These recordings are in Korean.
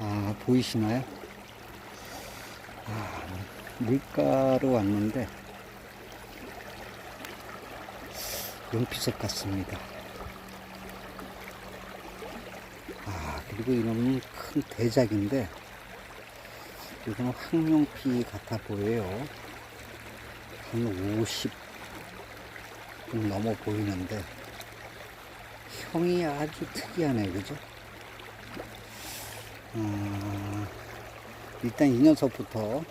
아, 보이시나요? 아, 물가로 왔는데, 용피석 같습니다. 아, 그리고 이놈은 큰 대작인데, 이거는 황룡피 같아 보여요. 한 50 넘어 보이는데, 형이 아주 특이하네, 그죠? 어, 일단 이 녀석부터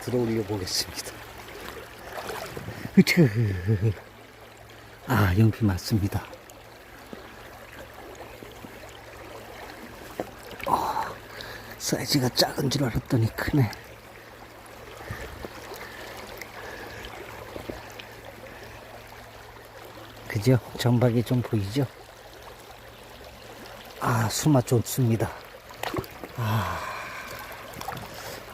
들어 올려 보겠습니다. 아, 연피 맞습니다. 어, 사이즈가 작은 줄 알았더니 크네. 그죠? 전박이 좀 보이죠? 아, 수맛 좋습니다. 아,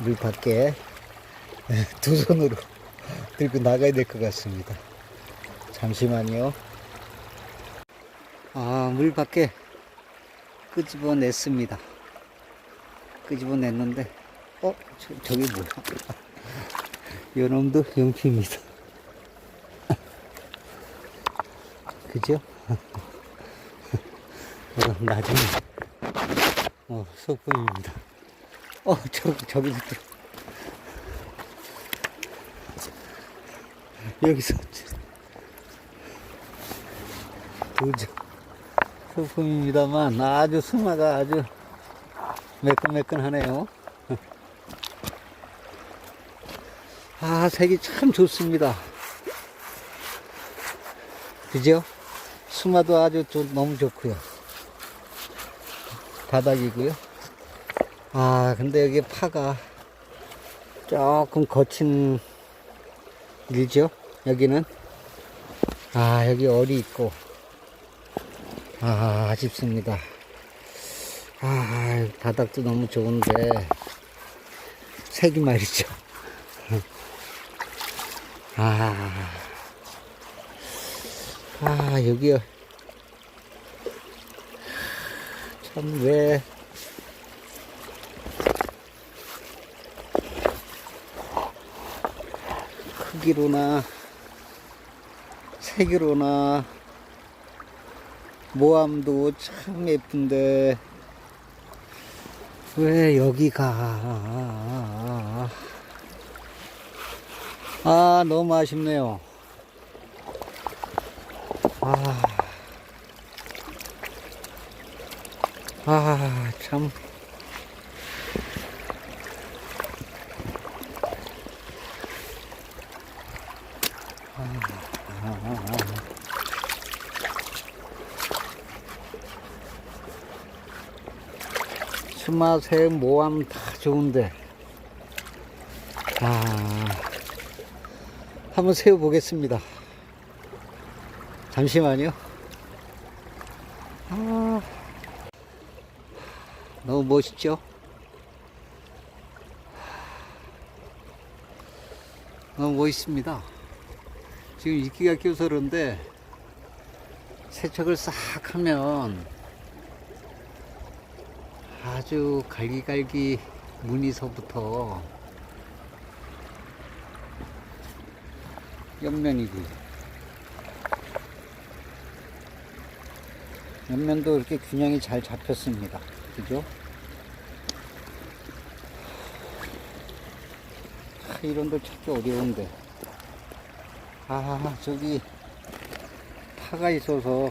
물 밖에 네, 두 손으로 들고 나가야 될 것 같습니다. 잠시만요. 아, 물 밖에 끄집어냈습니다. 끄집어냈는데, 어, 저, 저기 뭐야? 요놈도 용피입니다. 그죠? 어, 나중에 어, 소품입니다. 어, 저, 저기서 또 여기서 도저 소품입니다만 아주 수마가 아주 매끈매끈하네요. 아, 색이 참 좋습니다. 그죠? 수마도 아주 좀 너무 좋고요. 바닥이고요. 아, 근데 여기 파가 조금 거친 일죠? 여기는. 아, 여기 얼이 있고. 아, 아쉽습니다. 아, 바닥도 너무 좋은데, 색이 말이죠. 아, 아, 여기요. 참, 왜, 크기로나, 색으로나, 모함도 참 예쁜데, 왜 여기가, 아, 너무 아쉽네요. 아, 아, 참. 수마새 모함 다 좋은데, 아, 한번 세워 보겠습니다. 잠시만요. 아, 너무 멋있죠? 너무 멋있습니다. 지금 이끼가 껴서 그런데 세척을 싹 하면 아주 갈기갈기 무늬서부터 옆면이고 옆면도 이렇게 균형이 잘 잡혔습니다. 그죠? 아, 이런 걸 찾기 어려운데. 아, 저기 파가 있어서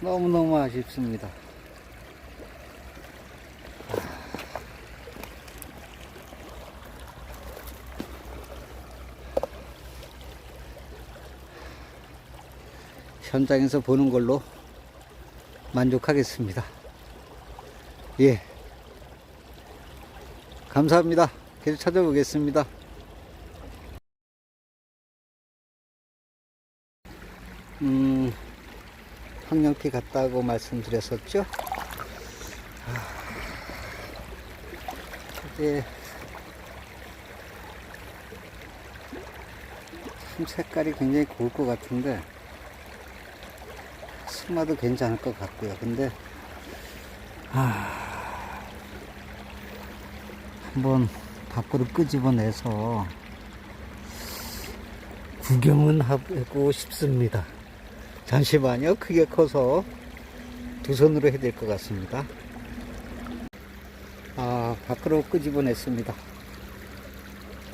너무너무 아쉽습니다. 현장에서 보는 걸로 만족하겠습니다. 예. 감사합니다. 계속 찾아보겠습니다. 음, 황령피 갔다고 말씀드렸었죠? 아, 이제 참 색깔이 굉장히 고울 것 같은데 수마도 괜찮을 것 같고요. 근데, 아, 한번 밖으로 끄집어내서 구경은 하고 싶습니다. 잠시만요. 크게 커서 두 손으로 해야 될 것 같습니다. 아, 밖으로 끄집어냈습니다.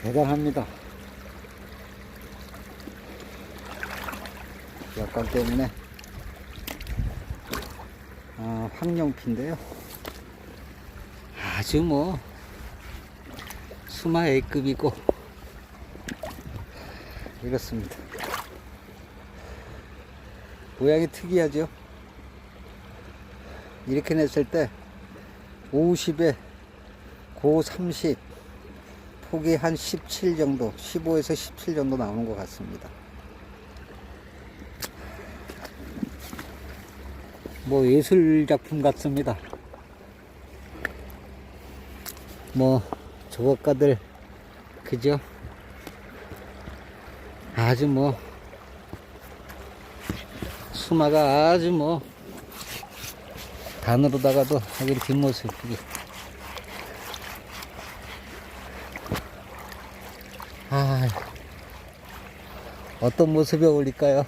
대단합니다. 여건 때문에 아, 황룡피인데요. 아주 뭐 수마 A급이고 이렇습니다. 모양이 특이하죠. 이렇게 냈을 때 50에 고 30, 폭이 한 17 정도, 15에서 17 정도 나오는 것 같습니다. 뭐 예술 작품 같습니다. 뭐 조각가들 그죠? 아주 뭐 수마가 아주 뭐 단으로다가도 하긴 뒷모습이 아 어떤 모습이 어울릴까요?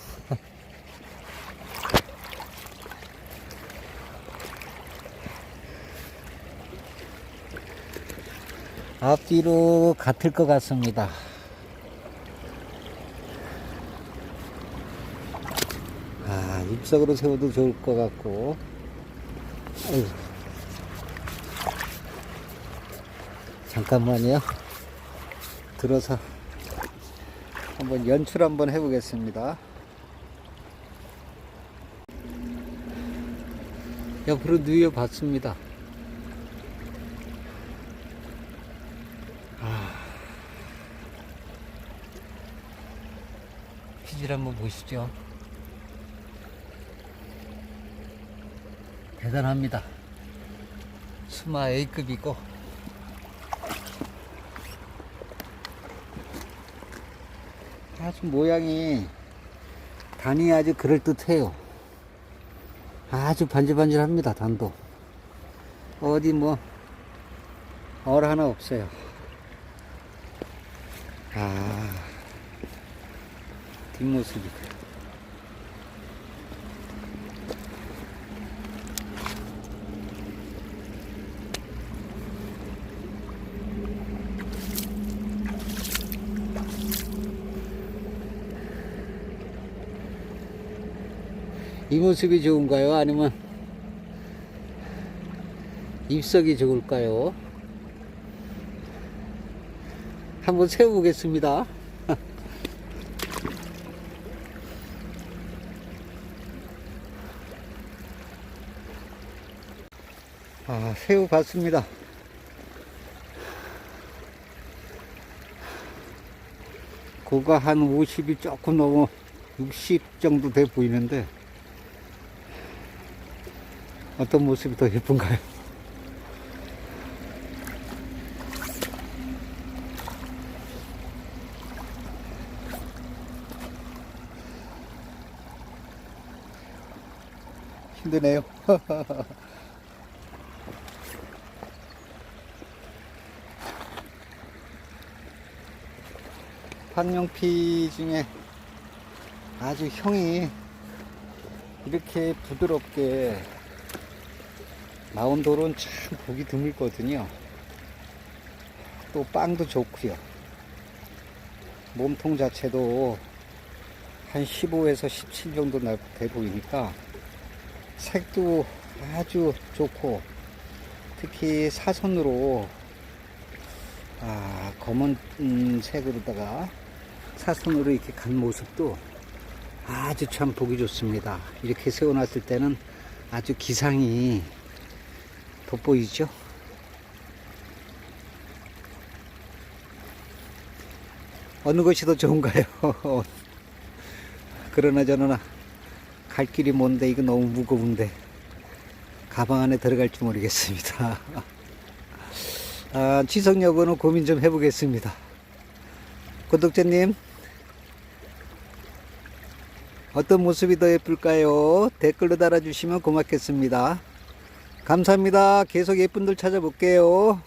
앞뒤로 같을 것 같습니다. 아, 입석으로 세워도 좋을 것 같고. 어휴. 잠깐만요. 들어서 한번 연출 한번 해보겠습니다. 옆으로 누워 봤습니다. 피질 한번 보시죠. 대단합니다. 수마 A급이고 아주 모양이 단이 아주 그럴듯해요. 아주 반질반질합니다. 단도 어디 뭐 얼 하나 없어요. 아 뒷모습이 이 모습이 좋은가요? 아니면 입석이 좋을까요? 한번 세워보겠습니다. 아, 새우 봤습니다. 고가 한 50이 조금 넘어 60 정도 돼 보이는데 어떤 모습이 더 예쁜가요? 힘드네요. 황룡피 중에 아주 형이 이렇게 부드럽게 나온 돌은 참 보기 드물거든요. 또 빵도 좋고요. 몸통 자체도 한 15에서 17 정도 나- 돼 보이니까 색도 아주 좋고 특히 사선으로 아, 검은 음, 색으로다가 사선으로 이렇게 간 모습도 아주 참 보기 좋습니다. 이렇게 세워놨을 때는 아주 기상이 돋보이죠? 어느 것이 더 좋은가요? 그러나 저러나 갈 길이 먼데 이거 너무 무거운데 가방 안에 들어갈지 모르겠습니다. 아, 지성 여부는 고민 좀 해보겠습니다. 구독자님, 어떤 모습이 더 예쁠까요? 댓글로 달아주시면 고맙겠습니다. 감사합니다. 계속 예쁜들 찾아볼게요.